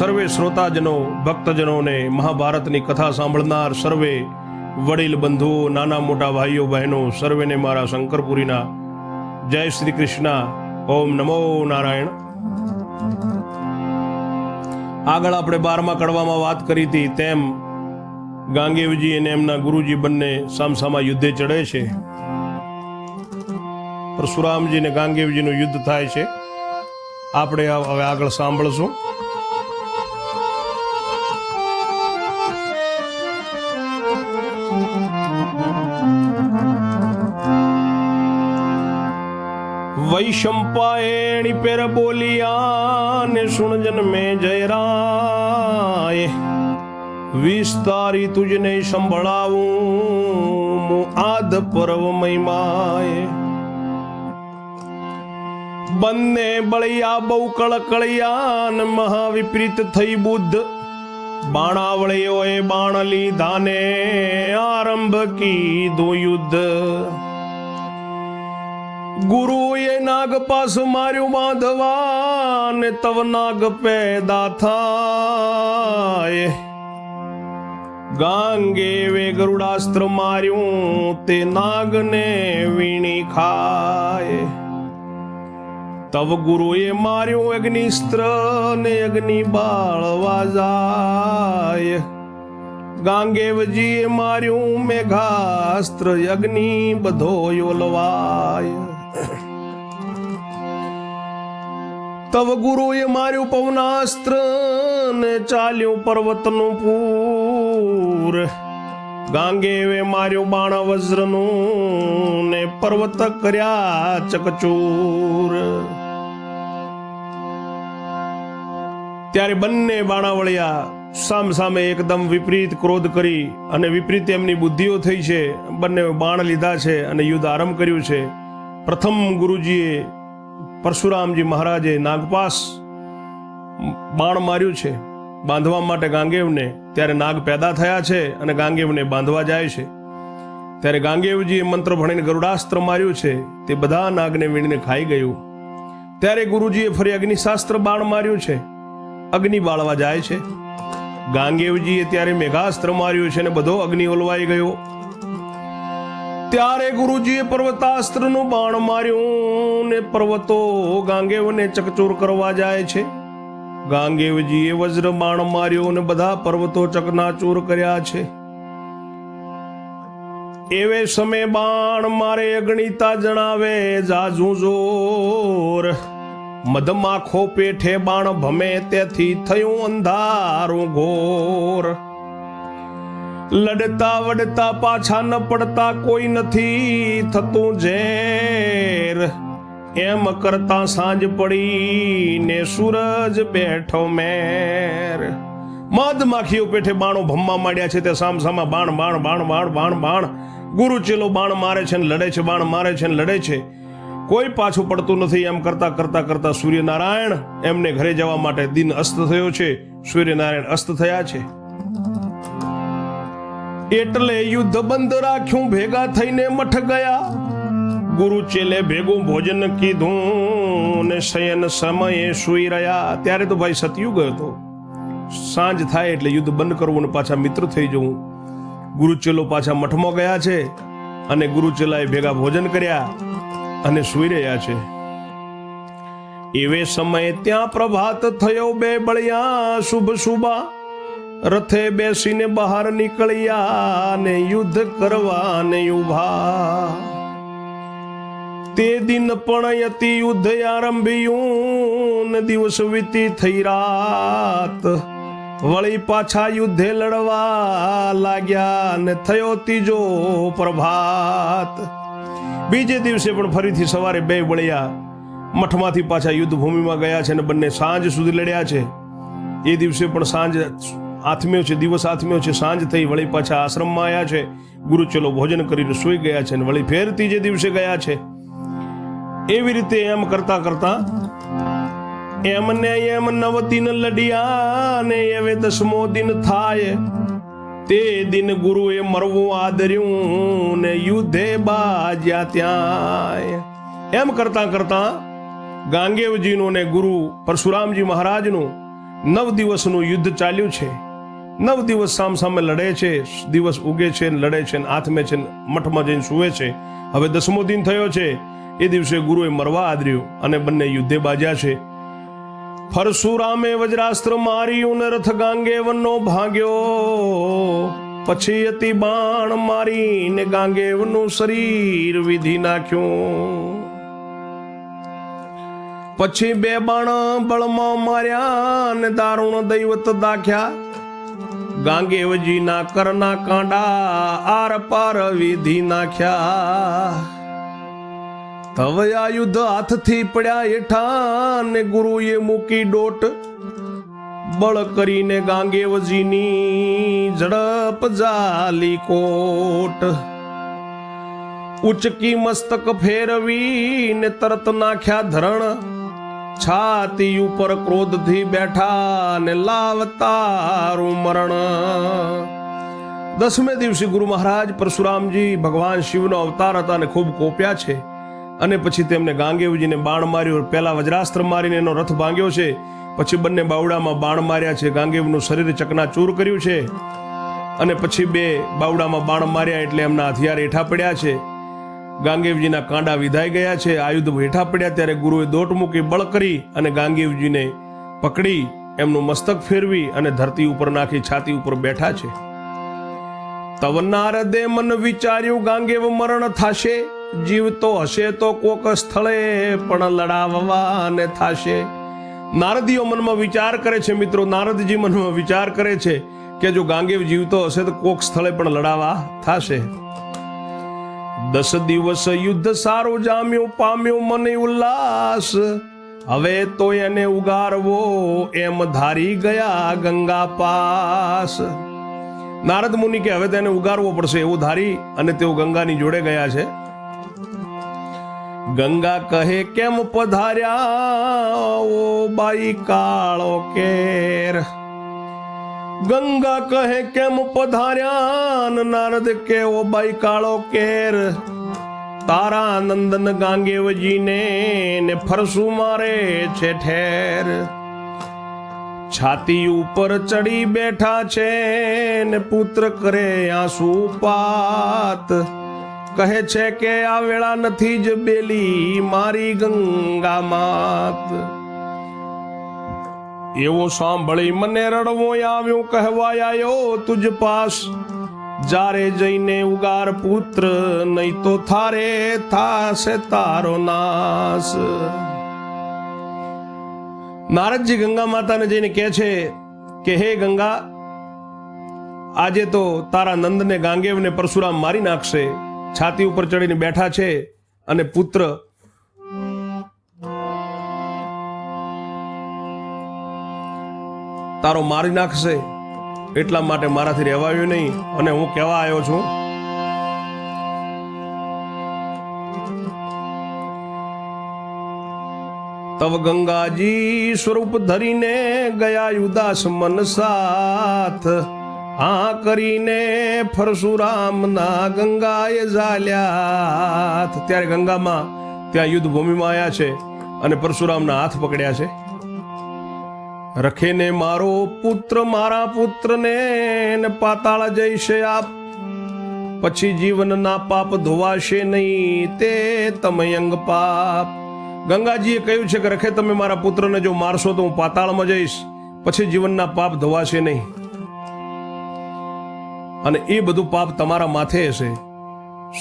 સર્વે શ્રોતાજનો, ભક્તજનોને મહાભારતની કથા સાંભળનાર સર્વે વડીલ બંધુઓ નાના મોટા ભાઈઓ, બહેનો, સર્વેને મારા શંકરપુરીના જય શ્રી કૃષ્ણ, ઓમ નમો નારાયણ. આગળ આપણે બારમા કડવામાં વાત કરી હતી, તેમ ગાંગેવજી અને એમના ગુરુજી બંને સામસામા યુદ્ધે ચડે છે. પરશુરામજી અને ગાંગેવજીનું યુદ્ધ થાય છે. આપણે હવે આગળ સાંભળશું. વૈશંપાયણી પેર બોલિયા ને સુણજન મેં જયરાય. વિસ્તારી તુજને સંભળાવું હું આદ પર્વ મહિમાય બંને બળિયા બહુ કળકળિયા ને મહાવિપરીત થઈ બુદ્ધ. બાણાવળીઓએ બાણ લીધા ને આરંભ કીધું યુદ્ધ. ગુરુએ નાગ પાસ માર્યું બાંધવા ને તવ નાગ પેદા થાય. ગાંગે વે ગરુડાસ્ત્ર માર્યું તે નાગને વીણી ખાય. તવ ગુરુએ માર્યું અગ્નિસ્ત્ર ને અગ્નિ બાળવા જાય. ગાંગેવજીએ માર્યું મેઘાસ્ત્ર અગ્નિ બધો યોલવાય. તવ ગુરુએ માર્યું પવનાસ્ત્ર ને ચાલ્યું પર્વતનું પૂર. ગાંગેવે માર્યું બાણ વજ્રનું ને પર્વત કર્યા ચકચૂર. ત્યારે બંને બાણાવળિયા સામ સામે એકદમ વિપરીત ક્રોધ કરી અને વિપરીત એમની બુદ્ધિઓ થઈ છે. બંને બાણ લીધા છે અને યુદ્ધ આરંભ કર્યું છે. પ્રથમ ગુરુજીએ પરશુરામજી મહારાજે નાગપાસ બાણ માર્યું છે. બાંધવા માટે ગાંગેવને ત્યારે નાગ પેદા થયા છે અને ગાંગેવને બાંધવા જાય છે. ત્યારે ગાંગેવજીએ મંત્ર ભણીને ગરુડાસ્ત્ર માર્યું છે. તે બધા નાગને વીણીને ખાઈ ગયું. ત્યારે ગુરુજીએ ફરી અગ્નિશાસ્ત્ર બાણ માર્યું છે. અગ્નિ બાળવા જાય છે. ગાંગેવજીએ ત્યારે મેઘાસ્ત્ર માર્યું છે અને બધો અગ્નિ ઓલવાઈ ગયો. ત્યારે ગુરુજીએ પર્વતાસ્ત્રનું બાણ માર્યું ને પર્વતો ગાંગેવને ચકચોર કરવા જાય છે. ગાંગેવજીએ વજ્ર બાણ માર્યો ને બધા પર્વતો ચકનાચૂર કર્યા છે. એવે સમય બાણ મારે અગણિતા જણાવે, જાજુ જોર. મધમાખો પેઠે બાણ ભમે, તેથી થયું અંધારું ઘોર. લડતા વડતા પાછા ન પડતા કોઈ નથી થતું ઝેર. એમ કરતા સાંજ પડી ને સૂરજ બેઠો મેર. મધમાખીઓ પેઠે બાણો ભમવા માંડ્યા છે તે સામ સામા બાણ બાણ બાણ બાણ બાણ બાણ. ગુરુ ચેલો બાણ મારે છે ને લડે છે, બાણ મારે છે ને લડે છે. કોઈ પાછું પડતું નથી એમ કરતા કરતા કરતા સૂર્યનારાયણ એમને ઘરે જવા માટે દિન અસ્ત થયો છે. સૂર્યનારાયણ અસ્ત થયા છે. એટલે યુદ્ધ બંધ રાખ્યું, ભેગા થઈને મઠ ગયા. ગુરુ ચેલે ભેગું ભોજન કીધું ને શયન સમયે સુઈ રહ્યા. ત્યારે તો ભાઈ સતયુગ હતો. સાંજ થાય એટલે યુદ્ધ બંધ કરવું અને પાછા મિત્ર થઈ જવું. ગુરુ ચેલો પાછા મઠમાં ગયા છે અને ગુરુ ચેલાએ ભેગા ભોજન કર્યા અને સુઈ રહ્યા છે. એવે સમયે ત્યાં પ્રભાત થયો બે બળિયા શુભ શુભા રથે બેસીને બહાર નીકળ્યા ને યુદ્ધ કરવા ને ઊભા તે દિન પણ અતિ યુદ્ધ આરંભ્યું દિવસ વીતી થઈ રાત. વળી પાછા યુદ્ધે લડવા લાગ્યા ને થયો ત્રીજો પ્રભાત. બીજે દિવસે પણ ફરીથી સવારે બે વળ્યા. મઠમાંથી પાછા યુદ્ધ ભૂમિમાં ગયા છે અને બંને સાંજ સુધી લડ્યા છે. એ દિવસે પણ સાંજ આથમ્યો છે, દિવસ આથમ્યો છે, સાંજ થઈ, વળી પાછા આશ્રમમાં આવ્યા છે. ગુરુ ચલો ભોજન કરીને સૂઈ ગયા છે અને વળી ફેર ત્રીજે દિવસે ગયા છે, એવી રીતે એમ કરતા કરતા એમ ને એમ નવ દિન લડ્યા ને એવે દસમો દિન થાય. તે દિન ગુરુએ મરવું આદર્યું ને યુદ્ધે બાજ્યા ત્યાં એમ કરતા કરતા ગાંગેવજીનું ને ગુરુ પરશુરામજી મહારાજનું નવ દિવસનું યુદ્ધ ચાલ્યું છે. નવ દિવસ સામ સામે લડે છે, દિવસ ઉગે છે, લડે છે આથમે છે મઠમાં જઈને સુવે છે. હવે દસમો દિન થયો છે. એ દિવસે ગુરુએ મરવા આદર્યું અને બંને યુદ્ધે બાજ્યા છે. ફરસુરામે વજ્રાસ્ત્ર માર્યું ને રથ ગાંગેવનો ભાગ્યો. પછી અતિ બાણ મારીને ગાંગેવનું શરીર વિધી નાખ્યું. પછી બે બાણ બળમાં માર્યા ને દારૂણ દૈવત દાખ્યા. ગાંગેવજીના કરના કાંડા આર પાર વિધી નાખ્યા. હવે આ યુદ્ધ હાથથી પડ્યા હેઠા ને ગુરુએ મૂકી ડોટ. બળ કરીને ગાંગેવજીની ઝડપ જાલી કોટ. ઉચકી મસ્તક ફેરવી ને તરત નાખ્યા ધરણ. છાતી ઉપર ક્રોધથી બેઠા ને લાવતારું મરણ. દસમે દિવસે ગુરુ મહારાજ પરશુરામજી ભગવાન શિવનો અવતાર હતા અને ખૂબ કોપ્યા છે. અને પછી તેમને ગાંગેવજીને બાણ માર્યું પહેલા વજ્રાસ્ત્ર મારીને એનો રથ ભાંગ્યો છે. પછી બંને બાવડામાં બાણ માર્યા છે. ગાંગેવનું શરીર ચકનાચૂર કર્યું છે. અને પછી બે બાવડામાં બાણ માર્યા એટલે એમના હથિયાર હેઠા પડ્યા છે. ગાંગેવજીના કાંડા વિધાઈ ગયા છે આયુધ હેઠા પડ્યા ત્યારે ગુરુએ દોટ મૂકી બળ કરી અને ગાંગેવજીને પકડી, એમનું મસ્તક ફેરવી અને ધરતી ઉપર નાખી છાતી ઉપર બેઠા છે. તવનારદે મન વિચાર્યું ગાંગેવ મરણ થાશે જીવતો હશે તો કોક સ્થળે પણ લડાવવાને થાશે. નારદીઓ મનમાં વિચાર કરે છે મિત્રો, નારદજી મનમાં વિચાર કરે છે કે જો ગાંગેવ જીવતો હશે તો કોક સ્થળે પણ લડાવા થાશે. દસ દિવસ યુદ્ધ સારો જામ્યો, પામ્યો, મને ઉલ્લાસ. હવે તો એને ઉગારવો એમ ધારી ગયા ગંગા પાસ. નારદ મુનિ કે હવે તેને ઉગારવો પડશે એવું ધારી અને તેઓ ગંગાની જોડે ગયા છે. ગંગા કહે, કેમ પધાર્યા ઓ બાઈ કાળો કેર? ગંગા કહે, કેમ પધાર્યા નારદ કે ઓ બાઈ કાળો કેર? તારા નંદન ગાંગેવજીને ને ફરસું મારે છે ઠેર. છાતી ઉપર ચડી બેઠા છે ને પુત્ર કરે આંસુ પાત. કહે છે કે આ વેળા નથી જ બેલી મારી ગંગા માત. એવો સાંભળી મને રડવો આવ્યો કહેવાય આવ્યો તુજ પાસ. જારે જઈને ઉગાર પુત્ર, નહીં તો થારે થાશે તારો નાશ. નારદજી ગંગા માતાને જઈને કહે છે કે, હે ગંગા, આજે તો તારા નંદને ગાંગેવને પરશુરામ મારી નાખશે. છાતી ઉપર ચડીને બેઠા છે અને પુત્ર તારો મારી નાખશે. એટલા માટે મારાથી રહેવાયું નહીં અને હું કહેવા આવ્યો છું. તવ ગંગાજી સ્વરૂપ ધરીને ગયા યુદાસ મન સાથ. હા કરીને પરશુરામના ગંગાએ ઝાલ્યા ત્યારે ગંગામાં ત્યાં યુદ્ધ ભૂમિમાં આવ્યા છે અને પરશુરામના હાથ પકડ્યા છે. રખેને મારો પુત્ર, મારા પુત્રને ને પાતાળ જઈશે આપ. પછી જીવનના પાપ ધોવાશે નહીં તે તમે અંગ પાપ. ગંગાજીએ કહ્યું છે કે રખે તમે મારા પુત્રને જો મારશો તો હું પાતાળમાં જઈશ, પછી જીવનના પાપ ધોવાશે નહીં. અને એ બધું પાપ તમારા માથે હશે.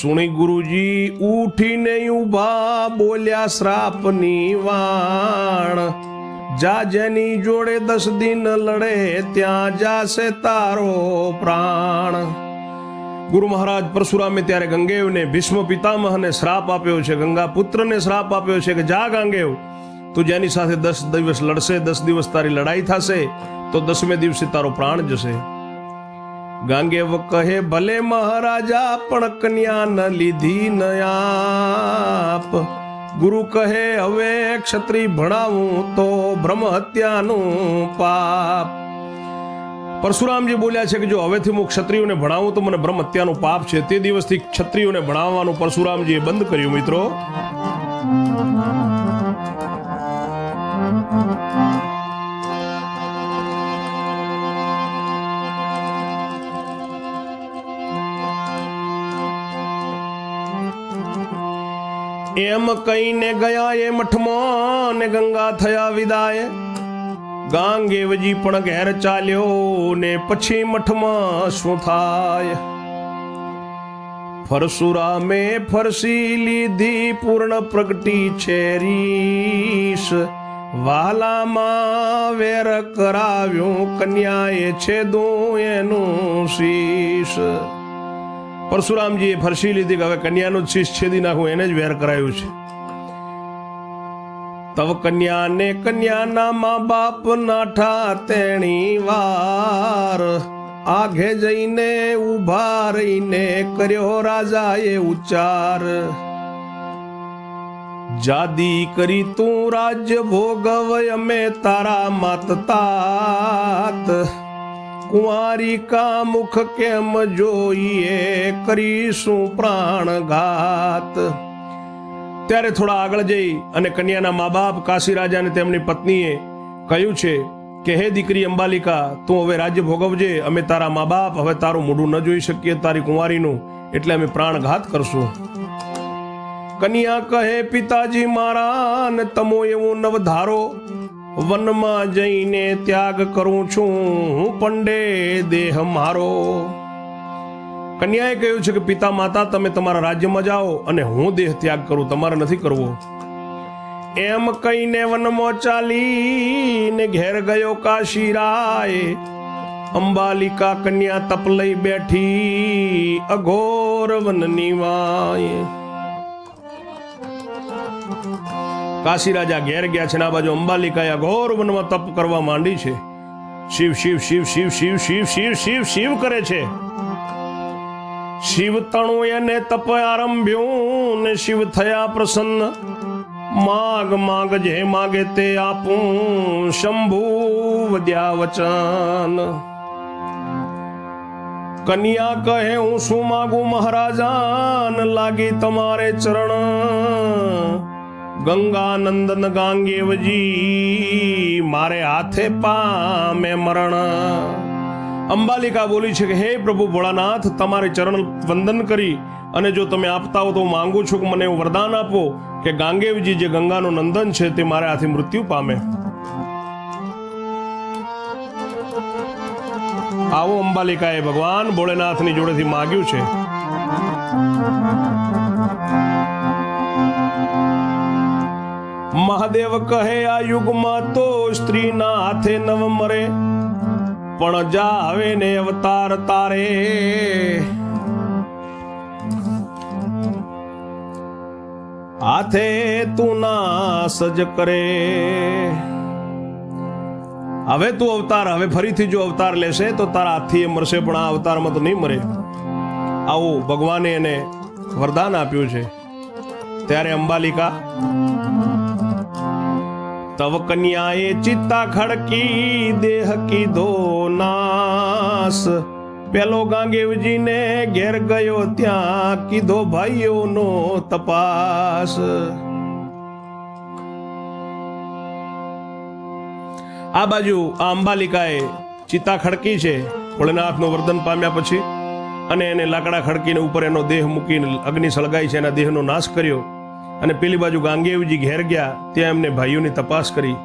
સુણી ગુરુજી, ઉઠીને ઊભા બોલ્યા શ્રાપની વાણ. જા જેની જોડે દસ દિન લડે, ત્યાં જાશે તારો પ્રાણ. ગુરુ મહારાજ પરશુરામે ત્યારે ગંગેવને ભીષ્મ પિતામહને શ્રાપ આપ્યો છે, ગંગા પુત્રને શ્રાપ આપ્યો છે કે જા ગાંગેવ તું જેની સાથે દસ દિવસ લડશે, દસ દિવસ તારી લડાઈ થશે, તો દસમે દિવસે તારો પ્રાણ જશે. ગાંગેવ કહે, ભલે મહારાજા પણ કન્યા ન લીધી ન આપ. ગુરુ કહે, હવે ક્ષત્રિય ભણાવું તો બ્રહ્મ હત્યાનું પાપ. પરશુરામજી બોલ્યા છે કે જો હવેથી હું ક્ષત્રિયોને ભણાવું તો મને બ્રહ્મ હત્યાનું પાપ છે. તે દિવસથી ક્ષત્રિયોને ભણાવવાનું પરશુરામજીએ બંધ કર્યું, મિત્રો. એમ કહીને ગયા એ મઠમાં ને ગંગા થયા વિદાય. ગાંગેવજી પણ ઘેર ચાલ્યો ને પછી મઠમાં શું થાય? પરશુરામે ફરસી લીધી પૂર્ણ પ્રગટી છે રીસ વાલામાં વેર કરાવ્યું, કન્યાએ છેદું એનું શીશ. પરશુરામજીએ ફરસી લીધી કે હવે કન્યાનું શીશ છેદી નાખું, એને જ વેર કરાયું છે. તવ કન્યાને કન્યાના મા બાપ નાઠા તેણી વાર. આઘે જઈને ઊભા રહીને કર્યો રાજાએ ઉચ્ચાર. જાદી કરી તું રાજ્ય ભોગવ, અમે તારા માત તાત. કુંવારી કા મુખ કેમ જોઈએ? કરીશું પ્રાણઘાત. ત્યારે થોડા આગળ જઈ અને કન્યાના મા બાપ કાશી રાજાને તેમની પત્નીએ કહ્યું છે કે, હે દીકરી અંબાલિકા, તું હવે રાજ્ય ભોગવજે. અમે તારા મા બાપ હવે તારું મોઢું ન જોઈ શકીએ. તારી કુંવારીનું એટલે અમે પ્રાણઘાત કરશું. કન્યા કહે, પિતાજી મારા, ને તમો એવું નવ ધારો વનમાં જઈને ત્યાગ કરું છું. હું પંડે દેહ મારો. કન્યાએ કહ્યું છે કે, પિતા માતા, તમે તમારા રાજ્યમાં જાઓ અને હું દેહ ત્યાગ કરું. તમારે નથી કરવો. એમ કહીને વનમાં ચાલીને ઘેર ગયો કાશીરાય. અંબાલિકા કન્યા તપ લઈ બેઠી અઘોર વનની વાય. કાશી રાજા ઘેર ગયા છે ને આ બાજુ અંબાલિકાએ અઘોર વનમાં તપ કરવા માંડી છે. શિવ શિવ શિવ શિવ શિવ શિવ શિવ શિવ શિવ કરે છે. શિવ તણુ એને તપ આરંભ્યું ને શિવ થયા પ્રસન્ન. માગ માગ, જે માગે તે આપું, શંભુ વધ્યા વચન. કન્યા કહે, હું શું માગું મહારાજાન? લાગી તમારે ચરણ. ગંગાનંદન ગાંગેવજી મારે હાથે પામે મરણ. અંબાલિકા બોલી છે કે, હે પ્રભુ ભોળાનાથ, તમારે ચરણ વંદન કરી અને જો તમે આપતા હો તો હું માંગુ છું કે મને એવું વરદાન આપો કે ગાંગેવજી જે ગંગાનું નંદન છે તે મારે હાથે મૃત્યુ પામે. આવો અંબાલિકાએ ભગવાન ભોળેનાથની જોડેથી માગ્યું છે. મહાદેવ કહે, આ યુગમાં તો સ્ત્રીના હાથે નવ મરે, પણ જા હવે ને અવતાર તારે. હાથે તું ના સજ કરે. હવે તું અવતાર, હવે ફરીથી જો અવતાર લેશે, તો તારા હાથથી એ મરશે, પણ આ અવતારમાં તો નહીં મરે. આવું, ભગવાને એને વરદાન આપ્યું છે. ત્યારે અંબાલિકા તવ કન્યાએ ચિત્તા ખડકી દેહ કીધો નાસ પેલો ગાંગેવજીને ઘેર ગયો ત્યાં કીધો ભાઈઓનો તપાસ આ બાજુ આ અંબાલિકાએ ચિત્તા ખડકી છે, ભોળેનાથનું વર્ધન પામ્યા પછી, અને એને લાકડા ખડકીને ઉપર એનો દેહ મૂકીને અગ્નિ સળગાઈ છે, એના દેહનો નાશ કર્યો. અને પેલી બાજુ ગાંગેવજી ઘેર ગયા, ત્યાં એમને ભાઈઓની તપાસ કરી.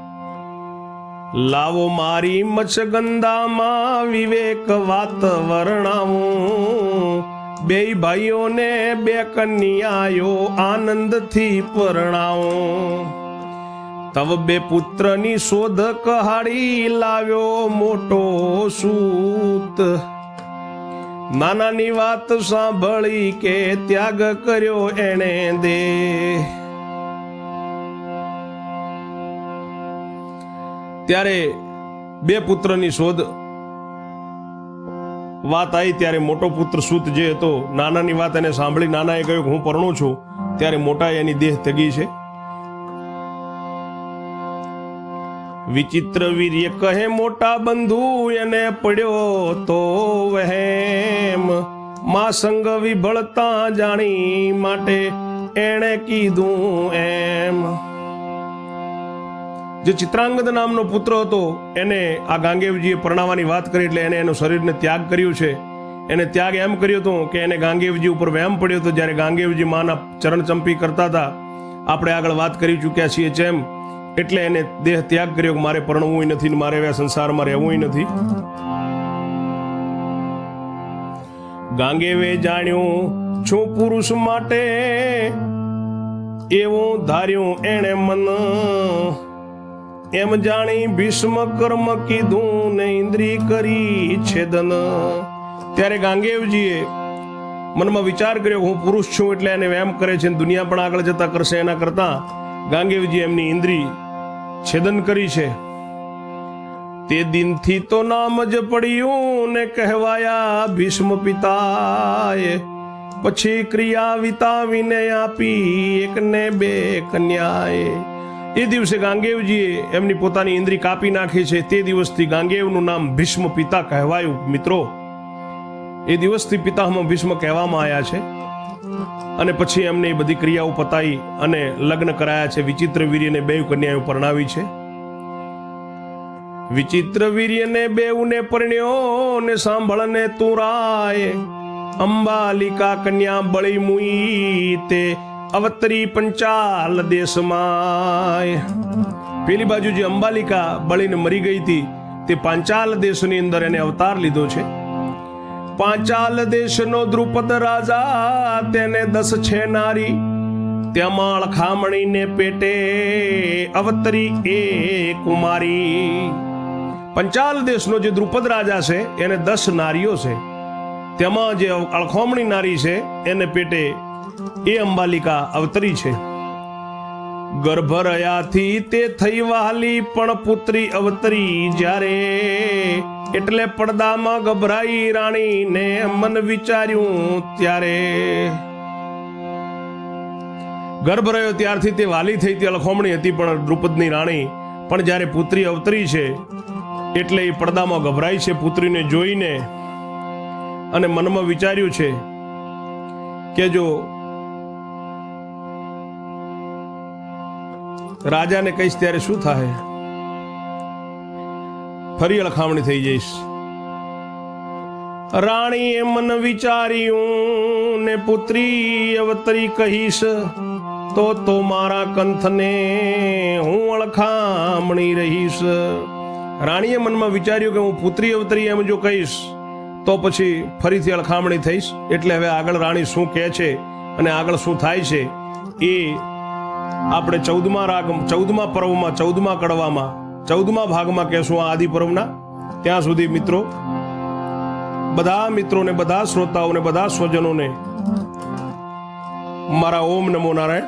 લાવો મારી મચ્છગંધામાં વિવેક વાત વર્ણાવું. બે ભાઈઓને બે કન્યાયો આનંદથી પરણાવું. તવ બે પુત્રની શોધ કહાડી લાવ્યો મોટો સૂત. નાનાની વાત સાંભળી કે ત્યાગ કર્યો એણે દે ત્યારે બે પુત્રની શોધ. વાત આવી ત્યારે મોટો પુત્ર સૂત જે હતો, નાનાની વાત એને સાંભળી નાનાએ કહ્યું હું પરણું છું, ત્યારે મોટા એની દેહ તગી છે. વિચિત્ર વીર્ય કહે, મોટા બંધુ, એને પડ્યો તો વહેમ. માં સંગ વિભળતા જાણી માટે એણે કીધું એમ. જે ચિત્રાંગદ નામનો પુત્ર હતો, એને આ ગાંગેવજીએ પરણાવવાની વાત કરી એટલે એને એનું શરીરને ત્યાગ કર્યું છે. એને ત્યાગ એમ કર્યો હતો કે એને ગાંગેવજી ઉપર વહેમ પડ્યો હતો. જ્યારે ગાંગેવજી માના ચરણ ચંપી કરતા હતા, આપણે આગળ વાત કરી ચૂક્યા છીએ, જેમ એટલે એને દેહ ત્યાગ કર્યો કે મારે પરણવું નથી ને મારે સંસારમાં રહેવું નથી. ગાંગેવે જાણ્યું, છું પુરુષ માટે એવું ધાર્યું એણે મન. એમ જાણી ભીષ્મ કર્મ કીધું ને ઇન્દ્રી કરી છેદન. ત્યારે ગાંગેવજીએ મનમાં વિચાર કર્યો હું પુરુષ છું એટલે એને વ્યાયામ કરે છે દુનિયા પણ આગળ જતા કરશે એના કરતા ગાંગેવજી એમની ઇન્દ્રી છેદન કરી છે. તે દિનથી તો નામ જ પડ્યું ને કહેવાયા ભીષ્મ પિતાએ. પછી ક્રિયા વિતાવીને આપી એકને બે કન્યાએ. એ દિવસે ગાંગેવજીએ એમની પોતાની ઇન્દ્રી કાપી નાખી છે. તે દિવસથી ગાંગેવનું નામ ભીષ્મ પિતા કહેવાયું, મિત્રો. એ દિવસથી પિતામાં ભીષ્મ કહેવામાં આવ્યા છે. અને પછી એમને એ બધી ક્રિયાઓ પતાઈ અને લગ્ન કરાયા છે. વિચિત્ર વીર્યને બે કન્યાઓ પરણાવી છે. વિચિત્ર વીર્યને બેઉને પરણ્યો ને સાંભળને તું રાય. અંબાલિકા કન્યા બળી મુઈ તે અવતરી પંચાલ દેશમાં પેલી બાજુ જે અંબાલિકા બળીને મરી ગઈ હતી તે પાંચાલ દેશની અંદર એને અવતાર લીધો છે. પાંચાલ દેશનો દ્રુપદ રાજા, તેને દસ છે નારી. તેમાં અળખામણીને પેટે અવતરી એ કુમારી. પંચાલ દેશનો જે દ્રુપદ રાજા છે, એને દસ નારીઓ છે. તેમાં જે અળખોમણી નારી છે, એને પેટે એ અંબાલિકા અવતરી છે. ગર્ભ રહ્યાથી તે થઈ વહાલી પણ પુત્રી અવતરી જ્યારે એટલે પડદામાં ગભરાઈ રાણીને મન વિચાર્યું ત્યારે ગર્ભ રહ્યો ત્યારથી તે વાલી થઈ તે અલખોમણી હતી પણ દ્રુપદની રાણી. પણ જ્યારે પુત્રી અવતરી છે, એટલે એ પડદામાં ગભરાઈ છે પુત્રીને જોઈને અને મનમાં વિચાર્યું છે કે જો રાજાને કહીશ ત્યારે શું થાય ફરી અળખામણી થઈ જઈશ. રાણીએ મન વિચાર્યું ને પુત્રી અવતરી કહીશ, તો તો મારા કંથને હું અળખામણી રહીશ. રાણીએ મનમાં વિચાર્યું કે હું પુત્રી અવતરી એમ જો કહીશ, તો પછી ફરીથી અળખામણી થઈશ. એટલે હવે આગળ રાણી શું કહે છે અને આગળ શું થાય છે, એ આપણે ચૌદમા રાગ, ચૌદમા પર્વમાં, ચૌદમા કડવામાં, ચૌદમા ભાગમાં કહેશું આ આદિ પર્વના ત્યાં સુધી મિત્રો, બધા મિત્રોને, બધા શ્રોતાઓને, બધા સ્વજનોને મારા ઓમ નમો નારાયણ.